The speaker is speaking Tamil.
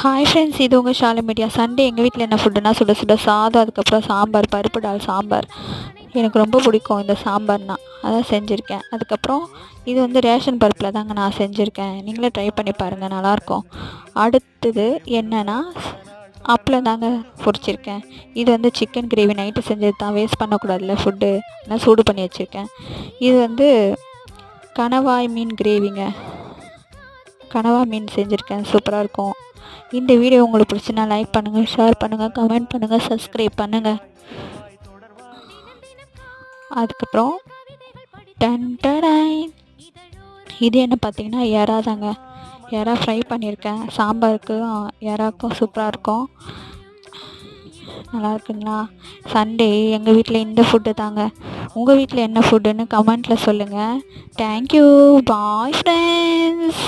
ஹாய் ஃப்ரெண்ட்ஸ் இது உங்கள் ஷாலி மீடியா சண்டே எங்கள் வீட்டில் என்ன ஃபுட்டுனா சுட சுட சாதம் அதுக்கப்புறம் சாம்பார் பருப்பு டால் சாம்பார். எனக்கு ரொம்ப பிடிக்கும் இந்த சாம்பார்னால் அதான் செஞ்சுருக்கேன். அதுக்கப்புறம் இது வந்து ரேஷன் பருப்பில் தாங்க நான் செஞ்சுருக்கேன். நீங்களே ட்ரை பண்ணி பாருங்கள் நல்லாயிருக்கும் அடுத்தது என்னென்னா அப்பளம் தாங்க பொரிச்சிருக்கேன் இது வந்து சிக்கன் கிரேவி நைட்டு செஞ்சது தான். வேஸ்ட் பண்ணக்கூடாதுல்ல ஃபுட்டு நான் சூடு பண்ணி வச்சுருக்கேன். இது வந்து கணவாய் மீன் கிரேவிங்க கனவா மீன் செஞ்சுருக்கேன். சூப்பராக இருக்கும். இந்த வீடியோ உங்களுக்கு பிடிச்சினா லைக் பண்ணுங்கள் ஷேர் பண்ணுங்கள் கமெண்ட் பண்ணுங்கள் சப்ஸ்கிரைப் பண்ணுங்கள் அதுக்கப்புறம் டென்டர் இது என்ன பார்த்தீங்கன்னா எறா தாங்க. எறா ஃப்ரை பண்ணியிருக்கேன். சாம்பாருக்கு எறாக்கும் சூப்பராக இருக்கும். நல்லா இருக்குங்களா? சண்டே எங்கள் வீட்டில் இந்த ஃபுட்டு தாங்க. உங்கள் வீட்டில் என்ன ஃபுட்டுன்னு கமெண்ட்டில் சொல்லுங்கள் தேங்க்யூ பாய் ஃப்ரெண்ட்ஸ்